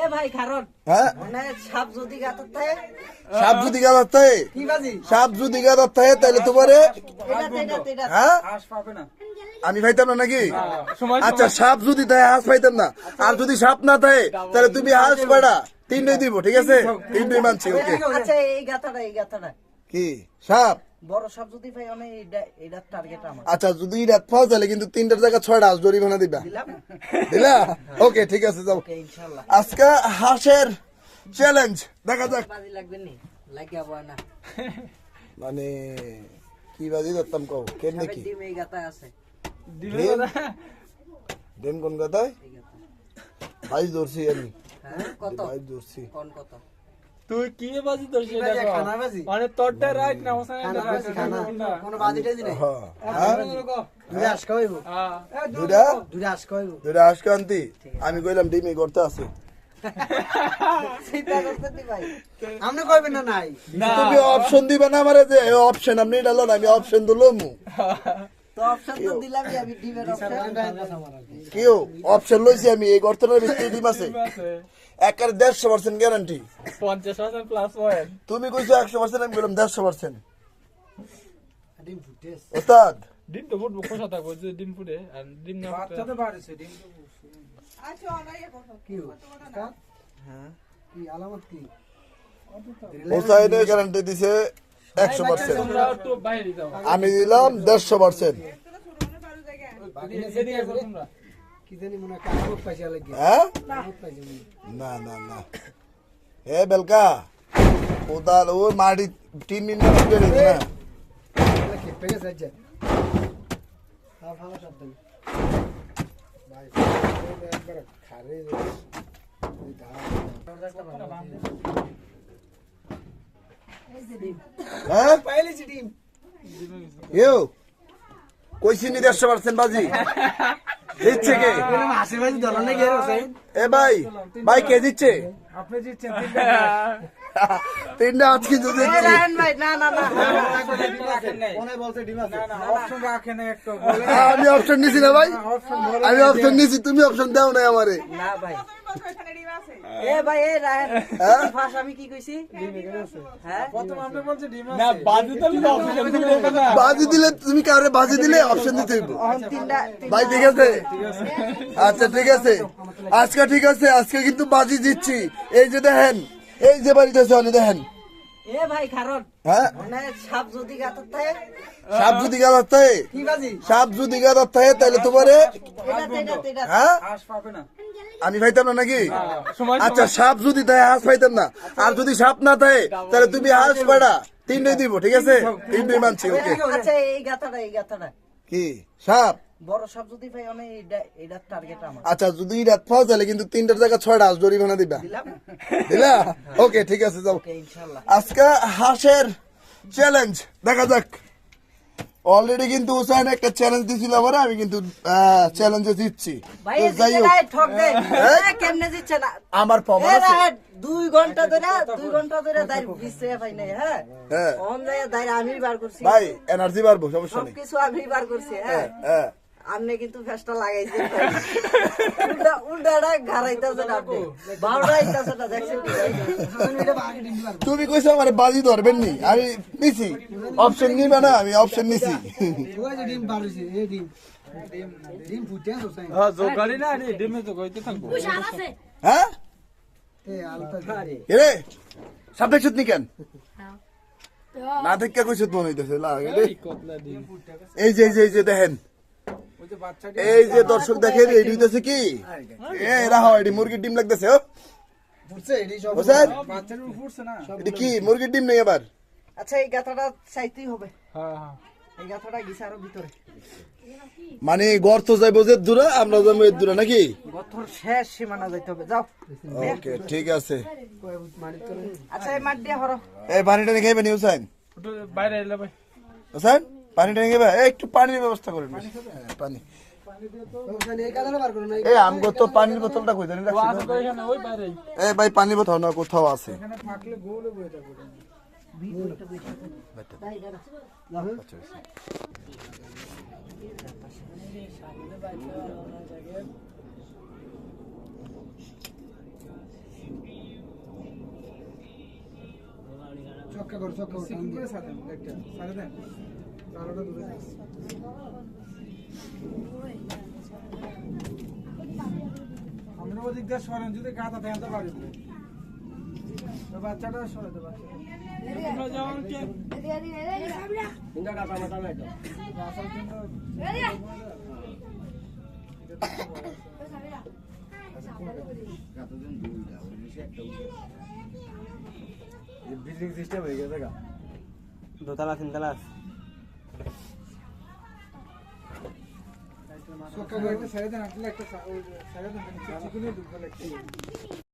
এ ভাই কারণ হ্যাঁ? মানে সাপ যদি গাতার থাকে সাপ যদি গাদার থাকে? কি বাজি? সাপ যদি গাদার থাকে তাহলে তোমারে হ্যাঁ? না। আমি পাইতাম না নাকি? আচ্ছা সাপ যদি থাকে হাঁস পাইতাম না। আর যদি সাপ না থাকে তাহলে তুমি হাঁস পাড়া তিনটে দিব ঠিক আছে? তিনটে মানছি ওকে আচ্ছা এই গাতাটা এই গাতাটা কি? সাপ? বড় সাপ যদি পাই অনেক এইটা টার্গেট আমার। আচ্ছা যদি রাত পাও তাহলে কিন্তু তিনটার জায়গা ছয়টা হাঁস জরিমানা দিবা। দিলাম। দিলা? ওকে ঠিক আছে যাও। ইনশাআল্লাহ আজকে হাঁসের চ্যালেঞ্জ দেখা যাক। বাজি লাগবে নি? লাগিয়া না। মানে কি বাজি ধরতাম কও? কেমনে কি ডিম এই গাতায় আছে। ডিম? ডিম কোন গাতায়? বাইশ ধরছি আমি। হ্যাঁ কত? ধরছি। কোন কত? তুই কি বাজি তোর বাজি? খানা বাজি? মানে তোরটা রাইট না হোসেন খানা বাজি, খানা। কোনো নাই? হ্যাঁ। হ্যাঁ? দুইটা দুইটা কান্তি আমি কইলাম ডিম এই করতে আছে আপনি কইবেন না নাই? তুমি অপশন দিবে না আমারে যে অপশন আপনি ডালো না আমি অপশন দিলাম তো অপশন তো আমি ডিমের অপশন কেউ অপশন লইছি আমি এই গর্তনের ভিতরে ডিম আছে। একের দেড়শো পার্সেন্ট গ্যারান্টি পঞ্চাশ পার্সেন্ট প্লাস পয়েন্ট তুমি কইছো একশো পার্সেন্ট আমি বললাম দেড়শো পার্সেন্ট ডিম ফুটেস ওস্তাদ। ডিম তো ফুটবো খোসা থাকব যদি ডিম ফুটে? আর ডিম না ফুটে কি হ্যাঁ। কি আলামত কি? হোসাইনের গ্যারান্টি দিছে একশো পার্সেন্ট আমি দিলাম দেড়শো পার্সেন্ট না না না। এ বেলকা কোদাল ও মাটি তিন মিনিট না? হয় খেপে গেছে হ্যাঁ ভালো শব্দ ভাই একবার খারে হ্যাঁ? পাইলেছি ডিম। ইউ কইছি নি দেড়শো পার্সেন্ট বাজি? দিচ্ছে কে এ ভাই ভাই কে দিচ্ছে? আপনি তিনটা আজকে যদি রায়ন ভাই না না না। কোনে বলছে ডিম আছে। না অপশন রাখেন একটু। আমি অপশন নিছি না ভাই। আমি অপশন নিছি তুমি অপশন দাও না আমারে। না ভাই। এ ভাই এ রায়ন? আমি কি কইছি? হ্যাঁ প্রথম আপনি বলছে ডিম আছে। না বাজি তো অপশন দিলে বাজি দিলে তুমি কারে বাজি দিলে অপশন দিতে হইব। এখন ভাই ঠিক আছে? আচ্ছা ঠিক আছে। আজকে ঠিক আছে আজকে কিন্তু বাজি দিচ্ছি। এই যে দেখেন এই যে বাড়িতে আছে দেখেন। এ ভাই কারণ হ্যাঁ? মানে সাপ যদি গাতার থাকে সাপ যদি গাদার থাকে? কি বাজি সাপ যদি গাদার থাকে তাহলে তোমারে এটা এটা এটা হ্যাঁ? না। আমি পাইতাম না নাকি? আচ্ছা সাপ যদি থাকে হাঁস পাইতাম না। আর যদি সাপ না থাকে তাহলে তুমি হাঁস পাড়া তিনটে দিব ঠিক আছে? তিনটে মানছি ওকে। আচ্ছা এই গাতাটা এই গাতাটা। কি? সাপ? বড় সাপ যদি পাই অনেক এইটা টার্গেট আমার। আচ্ছা যদি রাত পাও তাহলে কিন্তু তিনটার জায়গা ছয়টা হাঁস জরিমানা দিবা। দিলাম দিলা? ওকে ঠিক আছে যাও। আজকে হাঁসের চ্যালেঞ্জ দেখা যাক। অলরেডি কিন্তু হুসাইন একটা চ্যালেঞ্জ দিছিল আমার আমি কিন্তু চ্যালেঞ্জে জিতছি। এ যাই হোক। দিচ্ছে না? আমার প্রমাণ আছে। দুই ঘণ্টা ধরে দুই ঘণ্টা ধরে পাই নাই হ্যাঁ? হ্যাঁ। আমি বার করছি। ভাই এনার্জি বাড়বো সমস্যা নেই। সবকিছু আমি বার করছি হ্যাঁ হ্যাঁ। আপনি কিন্তু ফেসটা লাগাইছেন ভাই। উল্টা উল্টাটা ঘাড়াইতেছে না আপনি। না দেখছেন তুমি কইছো আমার বাজি ধরবেন নি আমি নিছি। অপশন নিবা না আমি অপশন নিছি। ডিম পারুছি এই ডিম ডিম ফুটে আছে হ্যাঁ জোগাড়ি না রে ডিমে তো কইতে থাকব। হ্যাঁ? এ আলতা এরে সাপ কেন? না দেখে কইছত মনে হইতেছে লাগে রে। এই এই যে এই যে এই যে দেখেন। এই যে দর্শক দেখেন এই হইতেছে কি? এ এরা হয় এটি মুরগির ডিম লাগতেছে ও। ফুটছে এডি সব হোসেন বাচ্চার উপর ফুটছে না। এটি কি মুরগির ডিম নেই আবার? আচ্ছা এই গাথাটা চাইতেই হবে। হ্যাঁ হ্যাঁ। এই গাথাটা গিছে আরও ভিতরে। মানে গর্ত যাইবো যে দূরে আমরা যাব এর দূরে নাকি? গথর শেষ সীমানা যাইতে হবে। যাও। ওকে ঠিক আছে। আচ্ছা এই মাঠ দিয়ে হরো। এই পানিটা নিয়ে খাইবেন হুসাইন বাইরে এলে ভাই। হুসাইন পানি টানি খাবে একটু পানির ব্যবস্থা করেন পানি এই পানির বোতলটা কই জানি এ ভাই পানির বোতল না কোথাও আছে। চক্কা কর চক্কা করে সাদা একটা সাদা দেন আমরা ওদিক দিয়ে সরেন যদি গাদা বাচ্চাটা। সরে বিল্ডিং সিস্টেম হয়ে গেছে গা। দোতলা তিনতলা ছক্কা করে একটা সাড়ে দেন আসলে একটা সাড়ে দেন চিকুনে ঢুকবে লাগছে